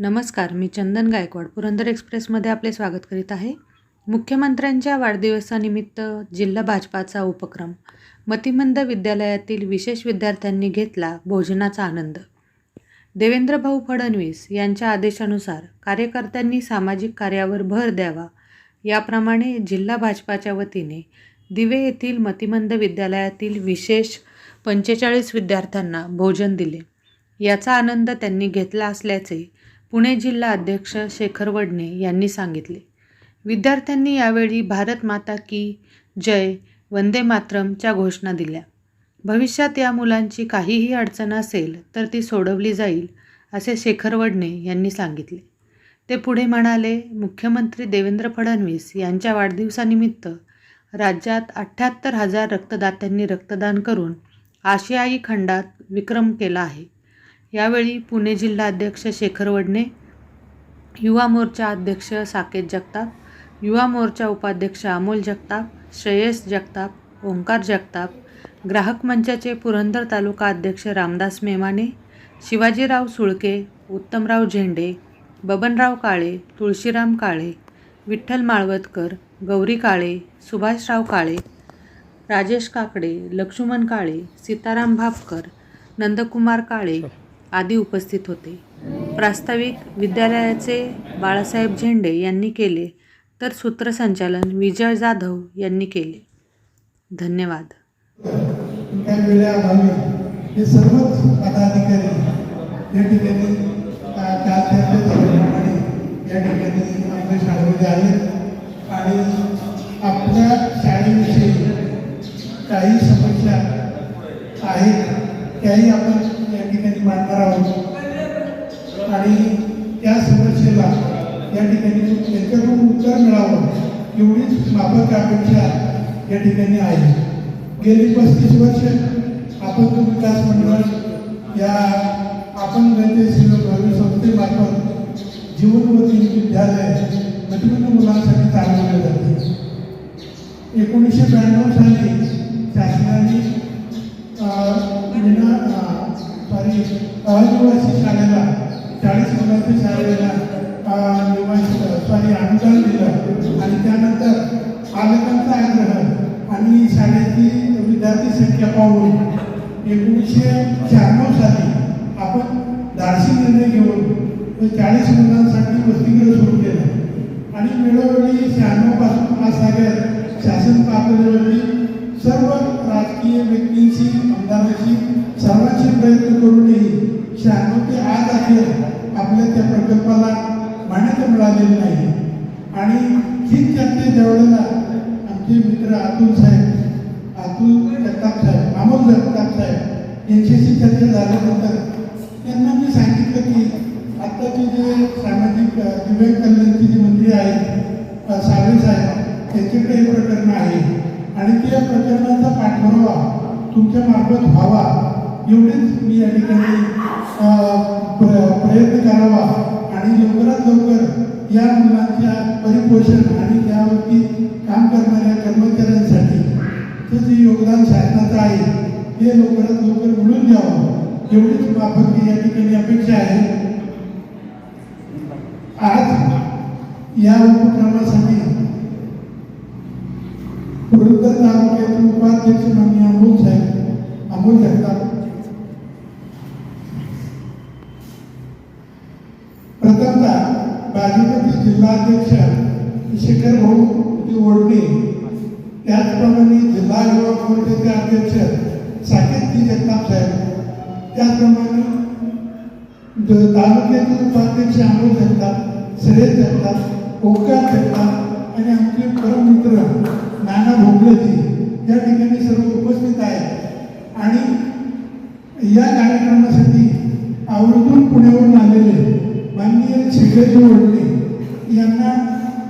नमस्कार मी चंदन गायकवाड पुरंदर एक्सप्रेसमध्ये आपले स्वागत करीत आहे. मुख्यमंत्र्यांच्या वाढदिवसानिमित्त जिल्हा भाजपाचा उपक्रम. मतिमंद विद्यालयातील विशेष विद्यार्थ्यांनी घेतला भोजनाचा आनंद. देवेंद्रभाऊ फडणवीस यांच्या आदेशानुसार कार्यकर्त्यांनी सामाजिक कार्यावर भर द्यावा. याप्रमाणे जिल्हा भाजपाच्या वतीने दिवे येथील मतिमंद विद्यालयातील विशेष पंचेचाळीस विद्यार्थ्यांना भोजन दिले. याचा आनंद त्यांनी घेतला असल्याचे पुणे जिल्हा अध्यक्ष शेखर वडणे यांनी सांगितले. विद्यार्थ्यांनी यावेळी भारत माता की जय वंदे मातरमच्या घोषणा दिल्या. भविष्यात या मुलांची काहीही अडचण असेल तर ती सोडवली जाईल असे शेखर वडणे यांनी सांगितले. ते पुढे म्हणाले मुख्यमंत्री देवेंद्र फडणवीस यांच्या वाढदिवसानिमित्त राज्यात अठ्ठ्याहत्तर हजार रक्तदात्यांनी रक्तदान करून आशियाई खंडात विक्रम केला आहे. यावेळी पुणे जिल्हा अध्यक्ष शेखर वडणे युवा मोर्चा अध्यक्ष साकेत जगताप युवा मोर्चा उपाध्यक्ष अमोल जगताप श्रेयस जगताप ओंकार जगताप ग्राहक मंचाचे पुरंदर तालुका अध्यक्ष रामदास मेमाने शिवाजीराव सुळके उत्तमराव झेंडे बबनराव काळे तुळशीराम काळे विठ्ठल माळवतकर गौरी काळे सुभाषराव काळे राजेश काकडे लक्ष्मण काळे सीताराम भापकर नंदकुमार काळे आदी उपस्थित होते. प्रास्ताविक विद्यालयाचे बाळासाहेब झेंडे यांनी केले तर सूत्रसंचालन विजय जाधव यांनी केले. धन्यवाद. हे सर्वच पदाधिकारी या ठिकाणी अ, काल चर्चा झाल्याप्रमाणे या ठिकाणी आपल्या शाळेमध्ये आले. आणि आपल्या शाळेविषयी काही समस्या आहेत त्याही आपण या आहोत आणि त्या समस्येला या ठिकाणी त्यांच्याकडून उत्तर मिळावं. एवढीच माफक अपेक्षा या ठिकाणी आहे. गेली पस्तीस वर्ष अपंग विकास मंडळ या आपण गणते संस्थेमार्फत जीवनवती विद्यालय मतिमंद मुलांसाठी चालवले जाते. एकोणीसशे ब्याण्णव साली शासनाने अनिवासी शाळेला चाळीस मुलांच्या शाळेला निवासी सॉरी अनुदान दिलं. आणि त्यानंतर पालकांचा आग्रह आणि शाळेची विद्यार्थी संख्या पाहून एकोणीसशे शहाण्णव साली आपण धाडसी निर्णय घेऊन चाळीस मुलांसाठी वसतिगृह सुरू केलं. आणि वेळोवेळी शहाण्णवपासून आज सगळ्यात शासन पातळीवरती सर्व करूनही शहाण्णव ते आज अखेर आपल्या त्या प्रकल्पाला मान्यता मिळालेली नाही. आणि ही चर्चा ज्यावेळेला आमचे मित्र अतुल साहेब अतुल जगताप साहेब अमोल जगताप साहेब यांच्याशी चर्चा झाल्यानंतर त्यांना मी सांगितलं की आत्ताचे जे सामाजिक दिव्यांग कल्याणचे जे मंत्री आहेत सावे साहेब त्यांच्याकडे हे प्रकरण आहे. आणि त्या प्रकरणाचा पाठपुरावा तुमच्या मार्फत व्हावा. एवढेच मी या ठिकाणी प्रयत्न करावा आणि लवकरात लवकर या मुलांच्या परिपोषण आणि त्यावरती काम करणाऱ्या कर्मचाऱ्यांसाठी ते जे योगदान शासनाचं आहे ते लवकरात लवकर मिळून द्यावं. एवढीच बाबत या ठिकाणी अपेक्षा आहे. आज या उपक्रमासाठी पुरंदर तालुक्यातील उपाध्यक्ष माननीय अमोल साहेब अमोल जगताप प्रथमतः भाजपचे जिल्हाध्यक्ष शेखर भाऊ ओढणे त्याचप्रमाणे जिल्हा युवा मोर्चाचे अध्यक्ष साकेतजी जगताप साहेब. त्याचप्रमाणे तालुक्याचे उपाध्यक्ष अमोल जगताप सुरेश जगताप ओंकार जगताप आणि आमचे परममित्र नाना भोगलेजी या ठिकाणी सर्व उपस्थित आहेत. आणि या कार्यक्रमासाठी आवर्जून पुण्यावरून आलेले माननीय शेखरजी वडणे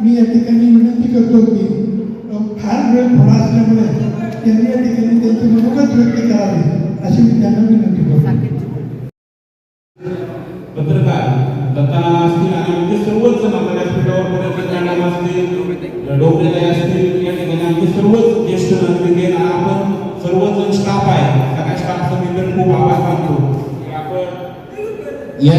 मी या ठिकाणी विनंती करतो की फार वेळ थोडा असल्यामुळे त्यांनी या ठिकाणी त्यांचे मनोगत व्यक्त करावे अशी मी त्यांना विनंती करतो. पत्रकार दत्ता असतील आणि आमचे सर्वच जण व्यासपीठावर परत मॅडम असतील असतील या ठिकाणी आमचे सर्वच ज्येष्ठ नागरिक आहेत आणि आपण सर्वजण स्टाफ आहे सगळ्या स्टाफचा मी तर खूप आभार मानतो. आपण या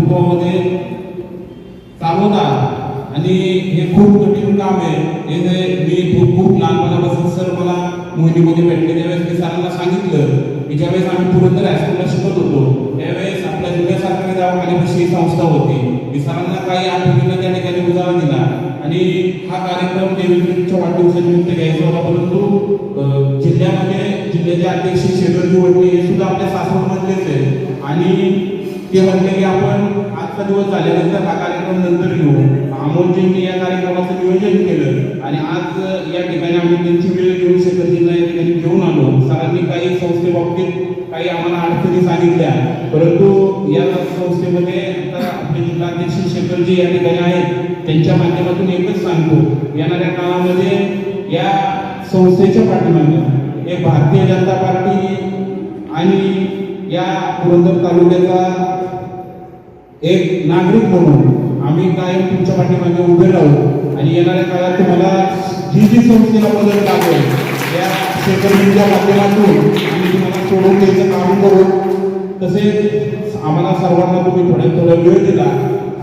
कुटुंबामध्ये चालवतात आणि हे खूप कठीण काम आहे. हे जे मी खूप खूप लहानपणापासून सर मला मोहिनीमध्ये भेटले. त्यावेळेस मी सरांना सांगितलं की ज्यावेळेस आम्ही पुरंदर हायस्कूलला शिकत होतो त्यावेळेस आपल्या जुन्या सरकारी दवाखान्यापाशी ही संस्था होती. मी सरांना काही आठवणींना त्या ठिकाणी उजाळा दिला. आणि हा कार्यक्रम देवेंद्रजींच्या वाढदिवसानिमित्त घ्यायचा होता. परंतु जिल्ह्यामध्ये जिल्ह्याचे अध्यक्ष शेखरजी वडणे हे सुद्धा आपल्या सासवडमधलेच आहे आणि ते म्हणले की आपण आजचा दिवस झाल्यानंतर हा कार्यक्रम नंतर घेऊ. अमोलजींनी या कार्यक्रमाचं नियोजन केलं आणि आज या ठिकाणी आम्ही त्यांची वेळ घेऊ शकत नाही ठिकाणी घेऊन आलो. सरांनी काही संस्थेबाबतीत काही आम्हाला अडचणी सांगितल्या. परंतु या संस्थेमध्ये आता आपले जिल्हाध्यक्ष शेखरजी या ठिकाणी आहेत. त्यांच्या माध्यमातून एकच सांगतो. येणाऱ्या काळामध्ये या संस्थेच्या पाठीमागे एक भारतीय जनता पार्टी आणि या पुरंदर तालुक्याचा एक नागरिक म्हणून आम्ही कायम तुमच्या पाठीमागे उभे राहू आणि येणाऱ्या काळात तुम्हाला जी जी संस्थेला मदत लागेल या शेतकऱ्यांच्या माध्यमातून आम्ही तुम्हाला सोडून द्यायचं काम करू. तसेच आम्हाला सर्वांना तुम्ही थोड्या थोडा वेळ दिला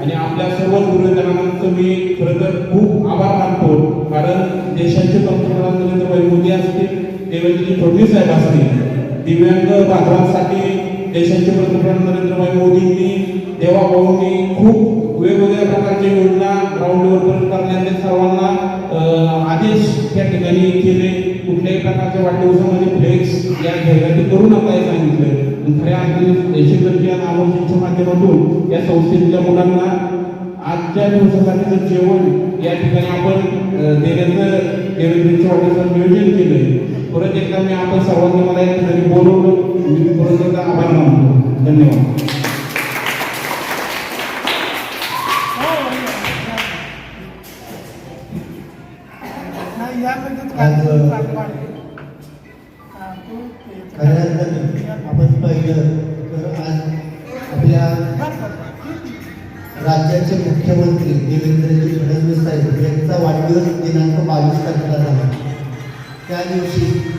आणि आपल्या सर्व गुरुजनांचं मी खरं तर खूप आभार मानतो कारण देशाचे पंतप्रधान नरेंद्र मोदी असतील देवेंद्रजी फडणवीस साहेब असतील दिव्यांग बांधवांसाठी देशाचे पंतप्रधान नरेंद्र मोदींनी देवाभाऊंनी खूप वेगवेगळ्या प्रकारच्या योजना ग्राउंडवर लेवलपर्यंत करण्याचे सर्वांना आदेश त्या ठिकाणी केले. कुठल्याही प्रकारच्या वाढदिवसामध्ये फ्लेक्स या जाहिराती करू नका हे सांगितलं खऱ्या अर्थाने देशगर्जी आणि माध्यमातून या संस्थेतल्या मुलांना आजच्या दिवसासाठीचं जेवण या ठिकाणी आपण देण्याचं देवेंद्रच्या वाढदिवसाचं नियोजन केलंय. परत एकदा मी आपण सर्वांनी मला या ठिकाणी बोलवलं. मी परत एकदा आभार मानतो धन्यवाद आज, खऱ्या आपण पाहिलं तर आज आपल्या राज्याचे मुख्यमंत्री देवेंद्रजी फडणवीस साहेब यांचा वाढदिवस दिनांक बावीस तारखेला झाला त्या दिवशी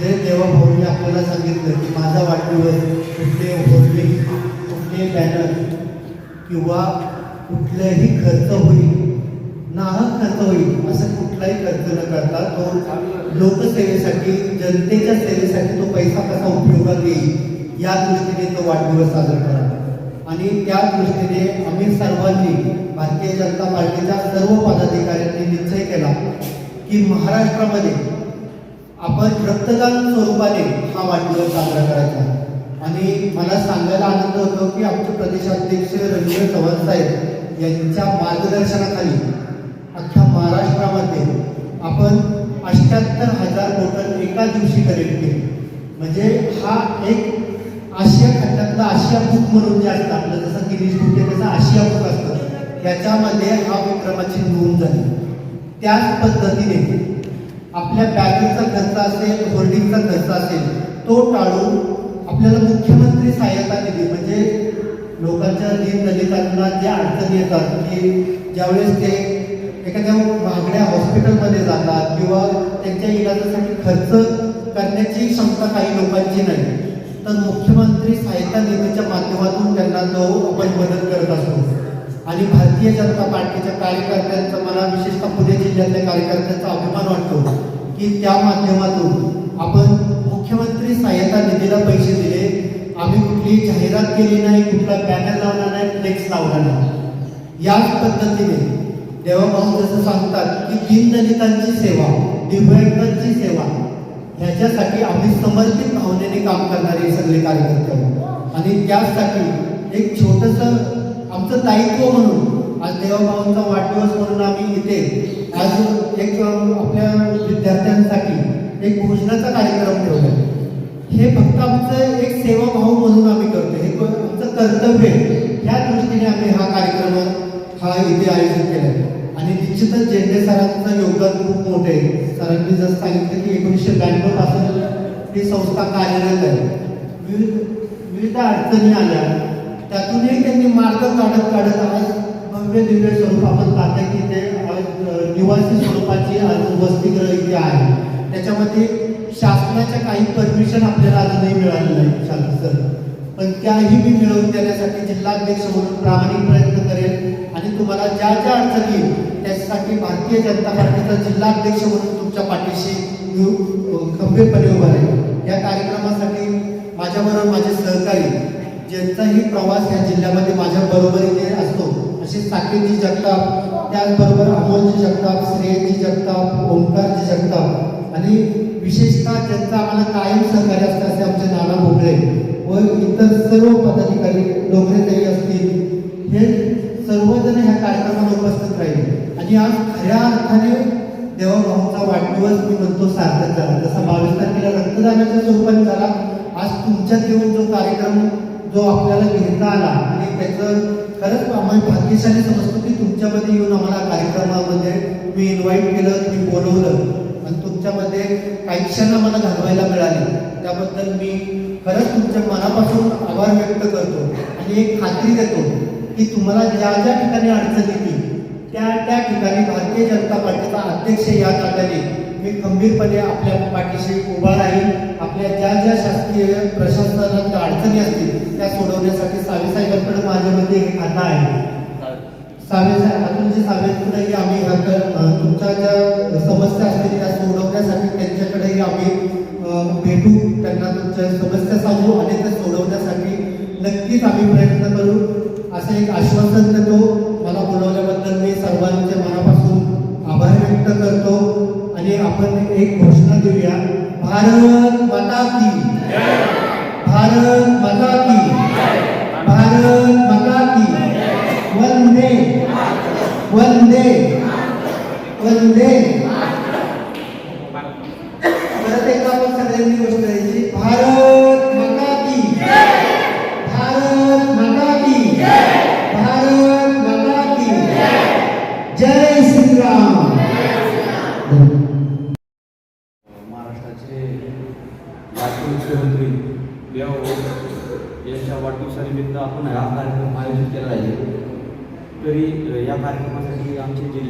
जे देवाभाऊंनी आपल्याला सांगितलं की माझा वाढदिवस कुठले होर्डिंग कुठले बॅनर किंवा कुठलाही खर्च होईल नाहक खर्च होईल असं कुठलाही खर्च न करता तो लोकसेवेसाठी जनतेच्या सेवेसाठी तो पैसा कसा उपयोगात येईल या दृष्टीने तो वाढदिवस साजरा करा आणि त्या दृष्टीने आम्ही सर्वांनी भारतीय जनता पार्टीच्या सर्व पदाधिकाऱ्यांनी निश्चय केला की महाराष्ट्रामध्ये आपण रक्तदान स्वरूपाने हा वाढदिवस साजरा करायचा. आणि मला सांगायला आनंद होतो की आमचे प्रदेशाध्यक्ष रणवीर चव्हाण साहेब यांच्या मार्गदर्शनाखाली अख्ख्या महाराष्ट्रामध्ये आपण अठ्याहत्तर हजार बॉटल एका दिवशी कलेक्ट केले. म्हणजे हा एक आशिया खंडातला आशिया बुक म्हणून जे असतं आपलं जसं गिरीश बुक आहे तसं आशिया बुक असतं. त्याच्यामध्ये हा विक्रमाची नोंद झाली. त्याच पद्धतीने आपल्या बॅगिंगचा खर्च असेल होर्डिंगचा खर्च असेल तो टाळून आपल्याला मुख्यमंत्री सहाय्यता निधी म्हणजे लोकांच्या दीन दलितांना ज्या अडचणी येतात की ज्यावेळेस ते एखाद्या महागड्या हॉस्पिटलमध्ये जातात किंवा त्यांच्या इलाजासाठी खर्च करण्याची क्षमता काही लोकांची नाही तर मुख्यमंत्री सहायता निधीच्या माध्यमातून त्यांना तो आपण मदत करत असतो. आणि भारतीय जनता पार्टीच्या कार्यकर्त्यांचा मला विशेषतः पुणे जिल्ह्यातल्या कार्यकर्त्यांचा अभिमान वाटतो की त्या माध्यमातून आपण मुख्यमंत्री सहाय्यता निधीला पैसे दिले. आम्ही कुठली जाहिरात केली नाही कुठला बॅनर लावला नाही फ्लेक्स लावला नाही. याच पद्धतीने देवाभाऊ जसं सांगतात की दीनदलितांची सेवा दिव्यांगांची सेवा ह्याच्यासाठी आम्ही समर्पित भावनेने काम करणारे सगळे कार्यकर्ते आणि त्यासाठी एक छोटंसं आमचं दायित्व म्हणून आज देवाभावांचा वाढदिवस म्हणून आम्ही इथे आज एक आपल्या विद्यार्थ्यांसाठी एक भोजनाचा कार्यक्रम ठेवला हे फक्त आमचं एक सेवाभाव म्हणून आम्ही करतो हे आमचं कर्तव्य ह्या दृष्टीने आम्ही हा कार्यक्रम हा इथे आयोजित केला आहे आणि निश्चितच जेंडे सरांचं योगदान खूप मोठे आहे. सरांनी जसं सांगितलं की एकोणीसशे ब्याण्णवपासून ही संस्था कार्यरत आहे. विविध विविध अडचणी आल्या. त्यातूनही त्यांनी मार्ग काढत काढत आज भव्य दिव्य स्वरूप आपण पाहता की ते निवासी स्वरूपाची आज वसतिगृह इथे आहे. त्याच्यामध्ये शासनाच्या काही परमिशन आपल्याला अजूनही मिळाली नाही शासन पण त्याही मी मिळवून देण्यासाठी जिल्हाध्यक्ष म्हणून प्रामाणिक प्रयत्न करेल आणि तुम्हाला ज्या ज्या अडचणी येईल त्यासाठी भारतीय जनता पार्टीचा जिल्हाध्यक्ष म्हणून तुमच्या पाठीशी खंबीरपणे उभा राहील या कार्यक्रमासाठी माझ्याबरोबर माझे सहकारी ज्यांचाही प्रवास या जिल्ह्यामध्ये माझ्या बरोबरीने असतो असे साकेतजी जगताप त्याचबरोबर अमोलजी जगताप श्रेयजी जगताप ओंकारजी जगताप आणि विशेषतः ज्यांचं आम्हाला कायम सहकार्य असतं असे आमचे नाना भोगळे व इतर सर्व पदाधिकारी डोंगरेताई असतील हे सर्वजण ह्या कार्यक्रमाला उपस्थित राहील. आणि आज खऱ्या अर्थाने देवाभाऊंचा वाढदिवस मी म्हणतो सार्थक झाला. जसा बावीस तारखेला रक्तदानाच्या स्वरूपात झाला आज तुमच्यात येऊन जो कार्यक्रम जो आपल्याला घेता आला आणि त्याचं खरंच आम्ही भाग्यशाली समजतो की तुमच्यामध्ये येऊन आम्हाला कार्यक्रमामध्ये मी इन्व्हाइट केलं तुम्ही बोलवलं. आणि तुमच्यामध्ये काही क्षण आम्हाला घालवायला मिळाले. त्याबद्दल मी खरंच तुमच्या मनापासून आभार व्यक्त करतो आणि एक खात्री देतो की तुम्हाला ज्या ज्या ठिकाणी अडचण येतील त्या त्या ठिकाणी भारतीय जनता पार्टीचा अध्यक्ष या नात्याने मी गंभीरपणे आपल्या पाठीशी उभा राहील आपल्या ज्या ज्या शासकीय प्रशासनात अडचणी असतील त्या सोडवण्यासाठी सावेसाहेबांकडे माझ्यामध्ये एक खातं आहे. सावेसाहेब अजून अतुलजी साहेबांकडेही आम्ही तुमच्या ज्या समस्या असतील त्या सोडवण्यासाठी त्यांच्याकडेही आम्ही भेटू. त्यांना तुमच्या समस्या सांगू आणि त्या सोडवण्यासाठी नक्कीच आम्ही प्रयत्न करू. असं एक आश्वासन देतो. मला बोलवल्याबद्दल मी सर्वांच्या मनापासून आभार व्यक्त करतो आणि आपण एक घोषणा देऊया. भारत माता की. भारत माता की. भारत माता की. वंदे. वंदे. वंदे. परत एकदा आपण सगळ्यांनी गोष्ट करायची भारत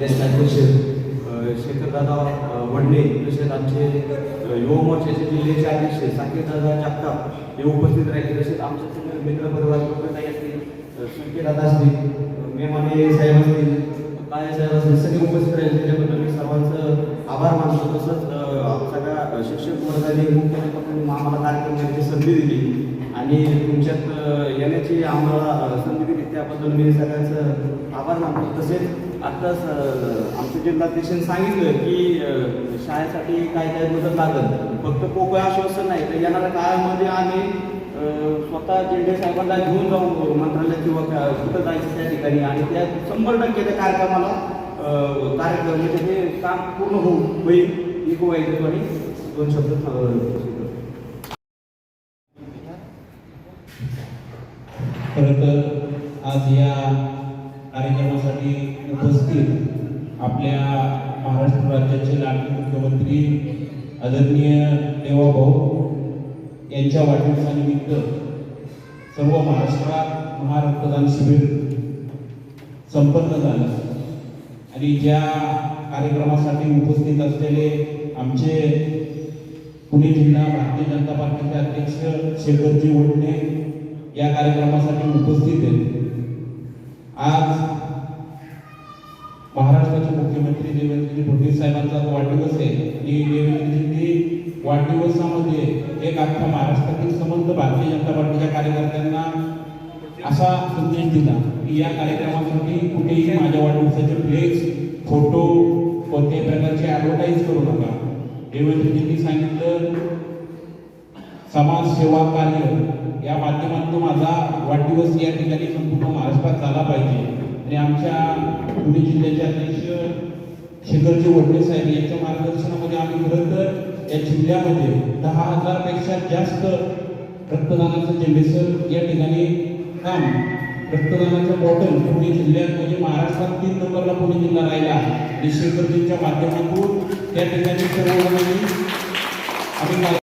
अध्यक्ष शेखरदादा वडणे तसेच आमचे अ, युवा मोर्चाचे जिल्ह्याचे अध्यक्ष साकेतदादा जगताप हे उपस्थित राहिले. तसेच आमचे मित्रपरिवार लोकताई असतील अ, असतील मेमाने साहेब असतील काय साहेब असतील सगळे उपस्थित राहिले. त्याच्याबद्दल मी सर्वांचं आभार मानतो. तसंच सगळ्या शिक्षक वर्गाने मुख्याध्यापकांनी आम्हाला कार्यक्रम करण्याची संधी दिली. आणि तुमच्यात येण्याची आम्हाला संधी दिली. त्याबद्दल मी सगळ्यांचं आभार मानतो. तसेच आत्ताच अ, आमच्या जिल्हाध्यक्षांनी सांगितलं की शाळेसाठी काय काय मदत लागत फक्त पोकळ आश्वासन नाही तर येणाऱ्या काळामध्ये आम्ही स्वतः जेंडे साहेबांना घेऊन जाऊ मंत्रालय किंवा कुठं जायचं त्या ठिकाणी आणि त्या शंभर टक्के त्या कार्यक्रमाला कार्यक्रम म्हणजे ते काम पूर्ण होऊ होईल एक गोवायचं आणि दोन शब्द खरं तर आज या कार्यक्रमासाठी उपस्थित आपल्या महाराष्ट्र राज्याचे लाडके मुख्यमंत्री आदरणीय देवाभाऊ यांच्या वाढदिवसानिमित्त सर्व महाराष्ट्रात महारक्तदान शिबिर संपन्न झालं. आणि ज्या कार्यक्रमासाठी उपस्थित असलेले आमचे पुणे जिल्हा भारतीय जनता पार्टीचे अध्यक्ष शेखरजी वडणे या कार्यक्रमासाठी उपस्थित आहेत. आज महाराष्ट्राचे मुख्यमंत्री देवेंद्रजी फडणवीस साहेबांचा वाढदिवस आहे. आणि देवेंद्रजींनी वाढदिवसामध्ये एक अख्खा महाराष्ट्रातील समस्त भारतीय जनता पार्टीच्या कार्यकर्त्यांना असा संदेश दिला की या कार्यक्रमासाठी कुठेही माझ्या वाढदिवसाचे फ्लेक्स फोटो कोणत्याही प्रकारचे ॲडव्हर्टाईज करू नका. देवेंद्रजींनी सांगितलं समाज सेवा कार्य या माध्यमातून माझा वाढदिवस या ठिकाणी संपूर्ण महाराष्ट्रात झाला पाहिजे. आणि आमच्या पुणे जिल्ह्याचे अध्यक्ष शेखरजी वडले साहेब यांच्या मार्गदर्शनामध्ये आम्ही खरं तर या जिल्ह्यामध्ये दहा हजारपेक्षा जास्त रक्तदानाचं जेंडेसर या ठिकाणी काम रक्तदानाचं बॉटल पुणे जिल्ह्यात म्हणजे महाराष्ट्रात तीन नंबरला पुणे जिल्हा राहिला आणि शेखरजींच्या माध्यमातून त्या ठिकाणी सर्व आम्ही